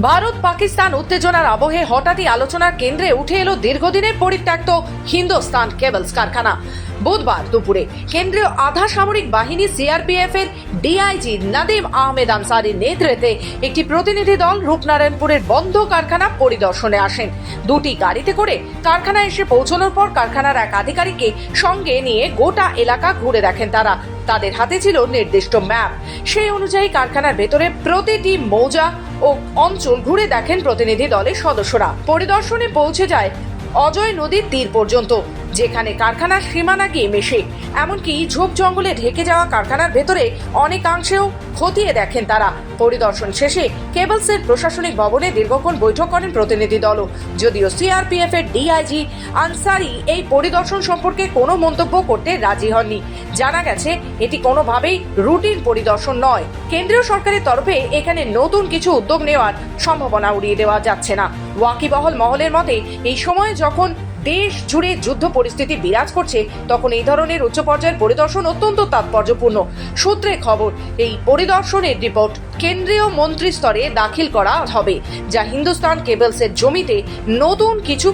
ভারত পাকিস্তান উত্তেজনার আবহে হঠাৎই আলোচনার কেন্দ্রে উঠে এলো দীর্ঘদিনের পরিত্যক্ত হিন্দুস্তান কেবলস কারখানা। বুধবার দুপুরে কেন্দ্রীয় আধা সামরিক বাহিনী সিআরপিএফ এর ডিআইজি নাদিম আহমেদ আনসারির নেতৃত্বে একটি প্রতিনিধি দল রূপনারায়ণপুরের বন্ধ কারখানা পরিদর্শনে আসেন। দুটি গাড়িতে করে কারখানায় এসে পৌঁছানোর পর কারখানার এক আধিকারিককে সঙ্গে নিয়ে গোটা এলাকা ঘুরে দেখেন তারা। তাদের হাতে ছিল নির্দিষ্ট ম্যাপ। সেই অনুযায়ী কারখানার ভেতরে প্রতিটি মৌজা ও অঞ্চল ঘুরে দেখেন প্রতিনিধি দলের সদস্যরা। পরিদর্শনে পৌঁছে যায় অজয় নদীর তীর পর্যন্ত যেখানে কারখানার সীমানা গিয়ে মেশে। এমনকি ঝোপ জঙ্গলে ঢেকে যাওয়া কারখানার ভেতরে অনেকাংশেও খতিয়ে দেখেন তারা। পরিদর্শন শেষে কেবলসের প্রশাসনিক ভবনে দীর্ঘক্ষণ বৈঠক করেন প্রতিনিধি দলও যদিও সিআরপিএফ এর ডিআইজি আনসারি এই পরিদর্শন সম্পর্কে কোনো মন্তব্য করতে রাজি হননি। জানা গেছে, এটি কোনোভাবেই রুটিন পরিদর্শন নয়। কেন্দ্রীয় সরকারের তরফে এখানে নতুন কিছু উদ্যোগ নেওয়ার সম্ভাবনা উড়িয়ে দেওয়া যাচ্ছে না। ওয়াকিবহল মহলের মতে, এই সময়ে যখন দেশ জুড়ে যুদ্ধ পরিস্থিতি বিরাজ করছে, তখন এই ধরনের উচ্চ পর্যায়ের পরিদর্শন অত্যন্ত তাৎপর্যপূর্ণ। সূত্রে খবর, এই পরিদর্শনের রিপোর্ট। কেন্দ্রীয় মন্ত্রী স্তরে দাখিল করা হবে, যা হিন্দুস্তান কেবলসের জমিতে নতুন কিছু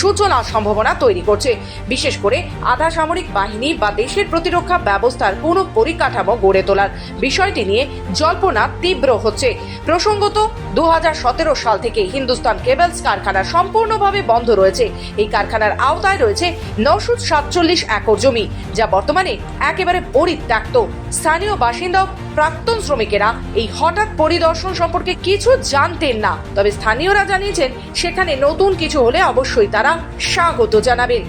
সূচনার সম্ভাবনা তৈরি করছে। বিশেষ করে আধা সামরিক বাহিনী বা দেশের প্রতিরক্ষা ব্যবস্থার কোনো পরিকাঠামো গড়ে তোলার বিষয়টি নিয়ে জল্পনা তীব্র হচ্ছে। প্রসঙ্গত দু হাজার সতেরো সাল থেকে হিন্দুস্তান কেবলস কারখানা সম্পূর্ণভাবে বন্ধ রয়েছে। এই কারখানার আওতায় রয়েছে নশো সাতচল্লিশ একর জমি, যা বর্তমানে একেবারে পরিত্যক্ত। স্থানীয় বাসিন্দা প্রাক্তন শ্রমিকেরা এই হঠাৎ পরিদর্শন সম্পর্কে কিছু জানতেন না। তবে স্থানীয়রা জানিয়েছেন, সেখানে নতুন কিছু হলে অবশ্যই তারা স্বাগত জানাবেন।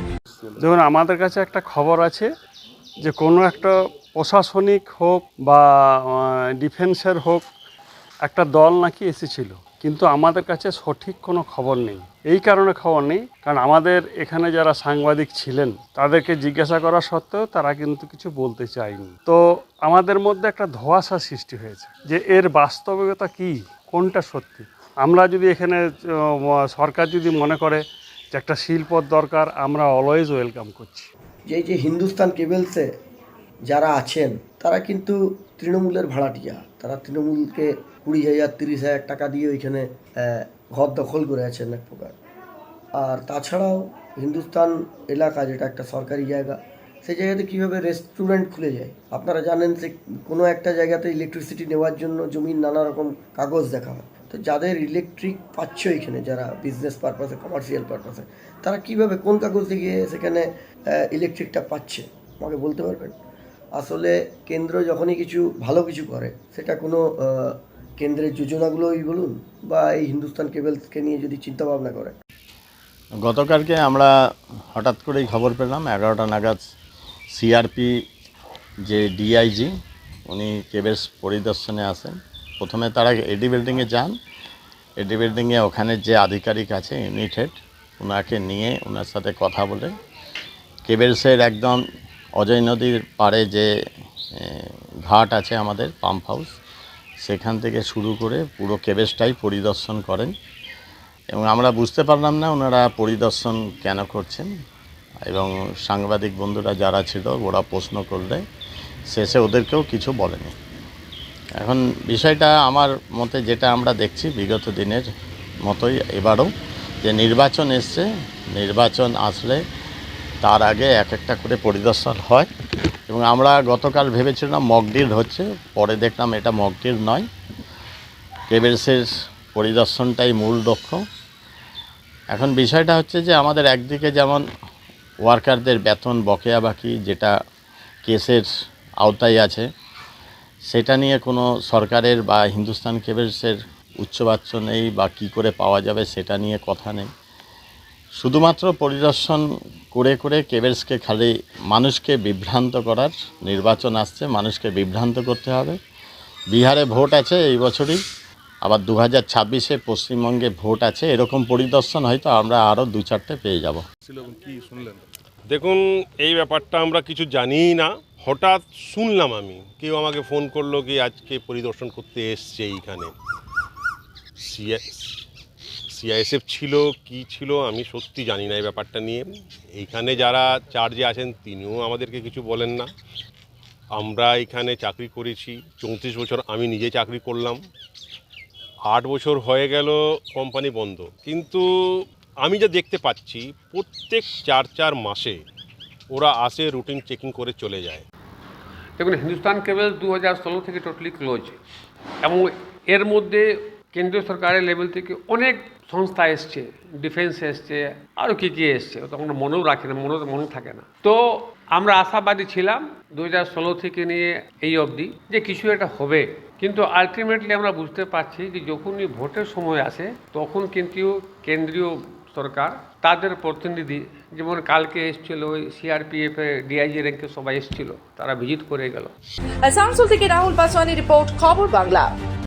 দেখুন, আমাদের কাছে একটা খবর আছে যে কোনো একটা প্রশাসনিক হোক বা ডিফেন্সের হোক একটা দল নাকি এসেছিল। কিন্তু আমাদের কাছে সঠিক কোনো খবর নেই। এই কারণে খবর নেই। কারণ আমাদের এখানে যারা সাংবাদিক ছিলেন, তাদেরকে জিজ্ঞাসা করা সত্ত্বেও তারা কিন্তু কিছু বলতে চায়নি। তো আমাদের মধ্যে একটা ধোঁয়াশা সৃষ্টি হয়েছে যে এর বাস্তবিকতা কি, কোনটা সত্যি? আমরা যদি এখানে সরকার যদি মনে করে যে একটা শিল্পর দরকার, আমরা অলওয়েজ ওয়েলকাম করছি। যে যে হিন্দুস্তান কেবলসে যারা আছেন, তারা কিন্তু তৃণমূলের ভাড়াটিয়া। তারা তৃণমূলকে কুড়ি হাজার, তিরিশ হাজার টাকা দিয়ে ওইখানে ঘর দখল করে আছেন এক প্রকার। আর তাছাড়াও হিন্দুস্তান এলাকা, যেটা একটা সরকারি জায়গা, সেই জায়গাতে কীভাবে রেস্টুরেন্ট খুলে যায়? আপনারা জানেন যে কোনো একটা জায়গাতে ইলেকট্রিসিটি নেওয়ার জন্য জমির নানা রকম কাগজ দেখা হয়। তো যাদের ইলেকট্রিক পাচ্ছে এখানে যারা বিজনেস পারপাসে কমার্শিয়াল পারপাসে তারা কীভাবে কোন কাগজ দিয়ে সেখানে ইলেকট্রিকটা পাচ্ছে? আমাকে বলতে পারবেন? আসলে কেন্দ্র যখনই কিছু ভালো কিছু করে, সেটা কোনো কেন্দ্রের যোজনাগুলোই বলুন বা এই হিন্দুস্তান কেবলসকে নিয়ে যদি চিন্তা ভাবনা করে। গতকালকে আমরা হঠাৎ করেই খবর পেলাম, এগারোটা নাগাদ সিআরপি যে ডিআইজি উনি কেবেস পরিদর্শনে আসেন প্রথমে তারা এডি বিল্ডিংয়ে যান। এডি বিল্ডিংয়ে ওখানে যে আধিকারিক আছে ইউনিট হেড ওনাকে নিয়ে ওনার সাথে কথা বলে, কেবেলসের একদম অজয় নদীর পাড়ে যে ঘাট আছে আমাদের, পাম্প হাউস, সেখান থেকে শুরু করে পুরো কেবেসটাই পরিদর্শন করেন। এবং আমরা বুঝতে পারলাম না ওনারা পরিদর্শন কেন করছেন। এবং সাংবাদিক বন্ধুরা যারা ছিল, ওরা প্রশ্ন করলে শেষে ওদেরকেও কিছু বলেনি। এখন বিষয়টা আমার মতে যেটা আমরা দেখছি বিগত দিনের মতোই এবারও, যে নির্বাচন এসছে, নির্বাচন আসলে তার আগে এক একটা করে পরিদর্শন হয়। এবং আমরা গতকাল ভেবেছিলাম মকডিল হচ্ছে, পরে দেখলাম এটা মকডিল নয়। কেবেলসের পরিদর্শনটাই মূল লক্ষ্য। এখন বিষয়টা হচ্ছে যে, আমাদের একদিকে যেমন ওয়ার্কারদের বেতন বকেয়া বাকি, যেটা কেসের আওতায় আছে, সেটা নিয়ে কোনো সরকারের বা হিন্দুস্তান কেবেলসের উচ্চবাচ্য নেই বা কী করে পাওয়া যাবে সেটা নিয়ে কথা নেই। শুধুমাত্র পরিদর্শন করে করে কেবেলসকে খালি মানুষকে বিভ্রান্ত করার নির্বাচন আসছে, মানুষকে বিভ্রান্ত করতে হবে। বিহারে ভোট আছে এই বছরই, আবার দু হাজার ছাব্বিশে পশ্চিমবঙ্গে ভোট আছে, এরকম পরিদর্শন হয়তো আমরা আরও দু চারটে পেয়ে যাব। দেখুন, এই ব্যাপারটা আমরা কিছু জানিই না। হঠাৎ শুনলাম আমি, কেউ আমাকে ফোন করল কি আজকে পরিদর্শন করতে এসছে এইখানে। সিআইএসএফ ছিল, কি ছিল, আমি সত্যি জানি না এই ব্যাপারটা নিয়ে। এইখানে যারা চার্জে আছেন, তিনিও আমাদেরকে কিছু বলেন না। আমরা এখানে চাকরি করেছি, চৌত্রিশ বছর আমি নিজে চাকরি করলাম। আট বছর হয়ে গেল কোম্পানি বন্ধ। কিন্তু আমি যা দেখতে পাচ্ছি, প্রত্যেক চার চার মাসে ওরা আসে রুটিন চেকিং করে চলে যায়। দেখুন, হিন্দুস্তান কেবল দু হাজার ষোলো থেকে টোটালি ক্লোজ এবং এর মধ্যে কেন্দ্রীয় সরকারের লেভেল থেকে অনেক সংস্থা এসছে ডিফেন্স এসছে আরও কী কী এসছে তো আমরা মনেও রাখি না, মনে মনে থাকে না। তো আমরা আশাবাদী ছিলাম দু হাজার ষোলো থেকে নিয়ে এই অবধি যে কিছু একটা হবে। কিন্তু আলটিমেটলি আমরা বুঝতে পারছি যে যখনই ভোটের সময় আসে, তখন কিন্তু কেন্দ্রীয় সরকার তাদের প্রতিনিধি, যেমন কালকে এসেছিল ওই সিআরপিএফ এর ডিআইজি র্যাঙ্কে সবাই এসেছিল, তারা ভিজিট করে গেল। আসানসোল থেকে রাহুল পাসওয়ানি রিপোর্ট খবর বাংলা।